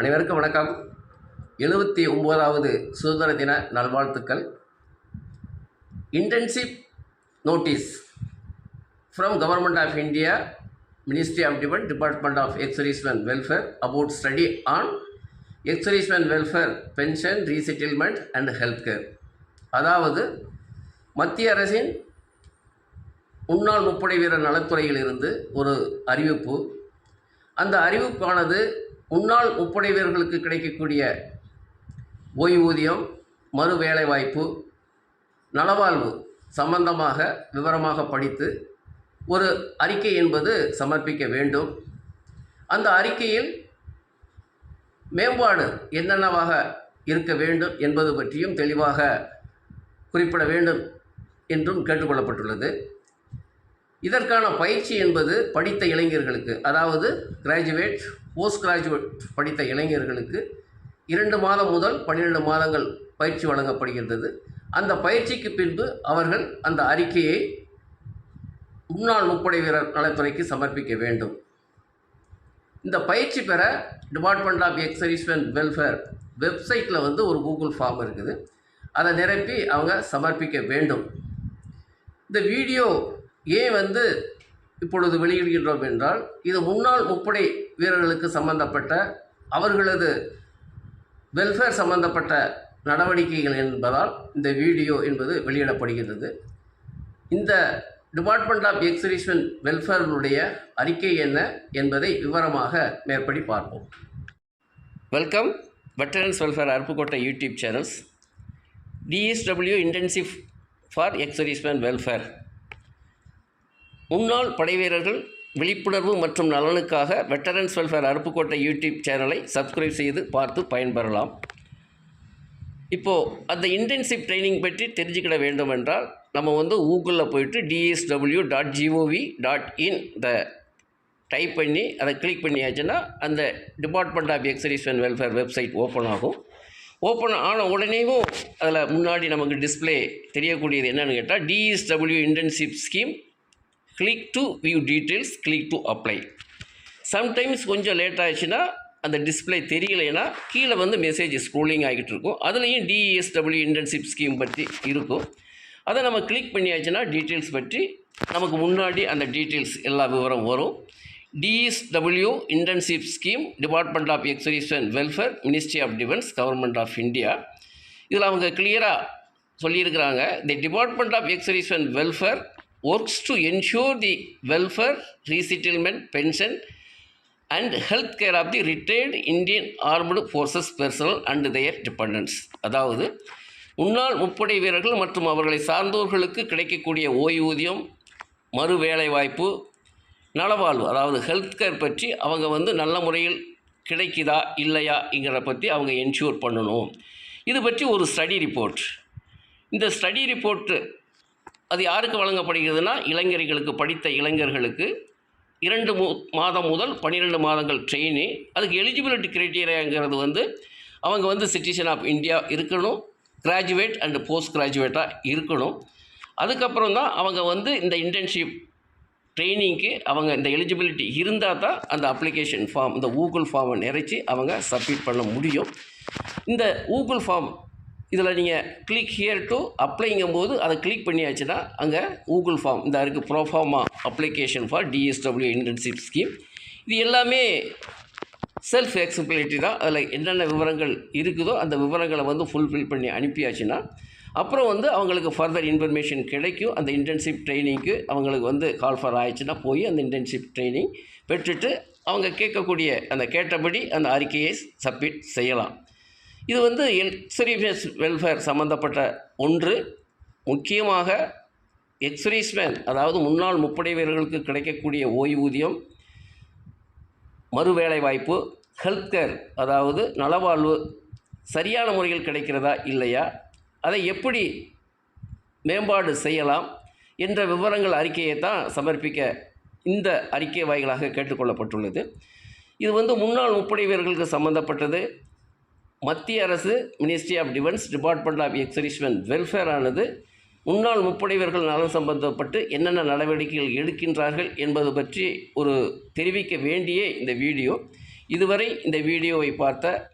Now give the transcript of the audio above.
அனைவருக்கும் வணக்கம். எழுபத்தி ஒம்போதாவது சுதந்திர தின நல்வாழ்த்துக்கள். Intensive notice from government of India ministry of defence department of ex-servicemen welfare about study on ex-servicemen welfare pension resettlement and health care அதாவது மத்திய அரசின் முன்னாள் முப்படை வீரர் நலத்துறையிலிருந்து ஒரு அறிவிப்பு. அந்த அறிவிப்பானது முன்னாள் ஒப்படைவீரர்களுக்கு கிடைக்கக்கூடிய ஓய்வூதியம் மறு வேலைவாய்ப்பு நலவாழ்வு சம்பந்தமாக விவரமாக படித்து ஒரு அறிக்கை என்பது சமர்ப்பிக்க வேண்டும். அந்த அறிக்கையில் மேம்பாடு என்னென்னவாக இருக்க வேண்டும் என்பது பற்றியும் தெளிவாக குறிப்பிட வேண்டும் என்றும் கேட்டுக்கொள்ளப்பட்டுள்ளது. இதற்கான பயிற்சி என்பது படித்த இளைஞர்களுக்கு அதாவது கிராஜுவேட் போஸ்ட் கிராஜுவேட் படித்த இளைஞர்களுக்கு இரண்டு மாதம் முதல் பன்னிரெண்டு மாதங்கள் பயிற்சி வழங்கப்படுகின்றது. அந்த பயிற்சிக்கு பின்பு அவர்கள் அந்த அறிக்கையை முன்னாள் முப்படை வீரர் நலத்துறைக்கு சமர்ப்பிக்க வேண்டும். இந்த பயிற்சி பெற டிபார்ட்மெண்ட் ஆஃப் எக்ஸரிஸ்மெண்ட் வெல்ஃபேர் வெப்சைட்டில் வந்து ஒரு கூகுள் ஃபார்ம் இருக்குது. அதை நிரப்பி அவங்க சமர்ப்பிக்க வேண்டும். இந்த வீடியோ ஏன் வந்து இப்பொழுது வெளியிடுகின்றோம் என்றால் இது முன்னாள் முப்படை வீரர்களுக்கு சம்பந்தப்பட்ட அவர்களது வெல்ஃபேர் சம்பந்தப்பட்ட நடவடிக்கைகள் என்பதால் இந்த வீடியோ என்பது வெளியிடப்படுகிறது இந்த டிபார்ட்மெண்ட் ஆஃப் எக்ஸிபிஷன் வெல்ஃபேர்களுடைய அறிக்கை என்ன என்பதை விவரமாக மேற்படி பார்ப்போம். Welcome veterans welfare Aruppukottai YouTube channels DSW intensive for ex-servicemen welfare முன்னாள் படைவீரர்கள் விழிப்புணர்வு மற்றும் நலனுக்காக வெட்டரன்ஸ் வெல்ஃபேர் அருப்புக்கோட்டை யூடியூப் சேனலை சப்ஸ்கிரைப் செய்து பார்த்து பயன்பெறலாம். இப்போது அந்த இன்டென்சிவ் ட்ரைனிங் பற்றி தெரிஞ்சுக்கிட வேண்டும் என்றால் நம்ம வந்து கூகுளில் போயிட்டு DSW dot GOV dot in the type பண்ணி அதை கிளிக் பண்ணியாச்சுன்னா அந்த department of ex-servicemen welfare website open ஆகும். ஓப்பன் ஆன உடனேவும் அதில் முன்னாடி நமக்கு டிஸ்பிளே தெரியக்கூடியது என்னென்னு கேட்டால் DSW intensive scheme click to view details click to apply sometimes கொஞ்சம் லேட் ஆச்சுன்னா அந்த டிஸ்பிளே தெரியலைன்னா கீழே வந்து மெசேஜ் ஸ்க்ரோலிங் ஆகிட்டு இருக்கும். அதுலேயும் டிஎஸ்டபிள்யூ இன்டர்ன்ஷிப் ஸ்கீம் பற்றி இருக்கும். அதை நம்ம கிளிக் பண்ணியாச்சுன்னா டீட்டெயில்ஸ் பற்றி நமக்கு முன்னாடி அந்த டீட்டெயில்ஸ் எல்லா விவரம் வரும். DSW internship scheme department of ex-servicemen welfare ministry of defence government of India இதில் அவங்க கிளியராக சொல்லியிருக்கிறாங்க. The department of ex-servicemen welfare works to ensure the welfare, resettlement, pension, and health care of the retired Indian armed forces personnel and their dependents அதாவது முன்னாள் முப்படை வீரர்கள் மற்றும் அவர்களை சார்ந்தோர்களுக்கு கிடைக்கக்கூடிய ஓய்வூதியம் மறு வேலைவாய்ப்பு நலவாழ்வு அதாவது ஹெல்த் கேர் பற்றி அவங்க வந்து நல்ல முறையில் கிடைக்குதா இல்லையாங்கிறத பற்றி அவங்க என்ஷூர் பண்ணணும். இது பற்றி ஒரு ஸ்டடி ரிப்போர்ட் இந்த ஸ்டடி ரிப்போர்ட்டு அது யாருக்கு வழங்கப்படுகிறதுனா இளைஞர்களுக்கு படித்த இளைஞர்களுக்கு இரண்டு மு மாதம் முதல் பன்னிரெண்டு மாதங்கள் ட்ரெயினி அதுக்கு எலிஜிபிலிட்டி கிரைட்டீரியாங்கிறது வந்து அவங்க வந்து சிட்டிசன் ஆஃப் இந்தியா இருக்கணும் கிராஜுவேட் அண்டு போஸ்ட் கிராஜுவேட்டாக இருக்கணும். அதுக்கப்புறம் தான் அவங்க வந்து இந்த இன்டர்ன்ஷிப் ட்ரைனிங்க்கு அவங்க இந்த எலிஜிபிலிட்டி இருந்தால் தான் அந்த அப்ளிகேஷன் ஃபார்ம் இந்த ஊகுள் ஃபார்மை நிறைச்சி அவங்க சப்மிட் பண்ண முடியும். இந்த ஊகுள் ஃபார்ம் இதில் நீங்கள் கிளிக் ஹியர் டு அப்ளைங்கும் போது அதை கிளிக் பண்ணியாச்சுன்னா அங்கே கூகுள் ஃபார்ம் இந்த இருக்குது proforma application for DSW internship scheme இது எல்லாமே செல்ஃப் எக்ஸபிலிட்டி தான். அதில் என்னென்ன விவரங்கள் இருக்குதோ அந்த விவரங்களை வந்து ஃபுல்ஃபில் பண்ணி அனுப்பியாச்சுன்னா அப்புறம் வந்து அவங்களுக்கு ஃபர்தர் இன்ஃபர்மேஷன் கிடைக்கும். அந்த இன்டர்ன்ஷிப் ட்ரைனிங்க்கு அவங்களுக்கு வந்து கால் ஃபார் ஆயிடுச்சுன்னா போய் அந்த இன்டர்ன்ஷிப் ட்ரைனிங் பெற்றுட்டு அவங்க கேட்கக்கூடிய அந்த கேட்டபடி அந்த அறிக்கையை சப்மிட் செய்யலாம். இது வந்து எக்ஸ்ரீஸ் வெல்ஃபேர் சம்மந்தப்பட்ட ஒன்று. முக்கியமாக எக்ஸ்ரீஸ்மேன் அதாவது முன்னாள் முப்படை வீரர்களுக்கு கிடைக்கக்கூடிய ஓய்வூதியம் மறுவேலைவாய்ப்பு ஹெல்த் கேர் அதாவது நலவாழ்வு சரியான முறையில் கிடைக்கிறதா இல்லையா அதை எப்படி மேம்பாடு செய்யலாம் என்ற விவரங்கள் அறிக்கையை தான் சமர்ப்பிக்க இந்த அறிக்கை வாயிலாக கேட்டுக்கொள்ளப்பட்டுள்ளது. இது வந்து முன்னாள் முப்படை வீரர்களுக்கு சம்மந்தப்பட்டது மத்திய அரசு ministry of defence department of ex-servicemen welfare ஆனது முன்னாள் முப்படைவர்கள் நலன் சம்பந்தப்பட்டு என்னென்ன நடவடிக்கைகள் எடுக்கின்றார்கள் என்பது பற்றி ஒரு தெரிவிக்க வேண்டிய இந்த வீடியோ. இதுவரை இந்த வீடியோவை பார்த்த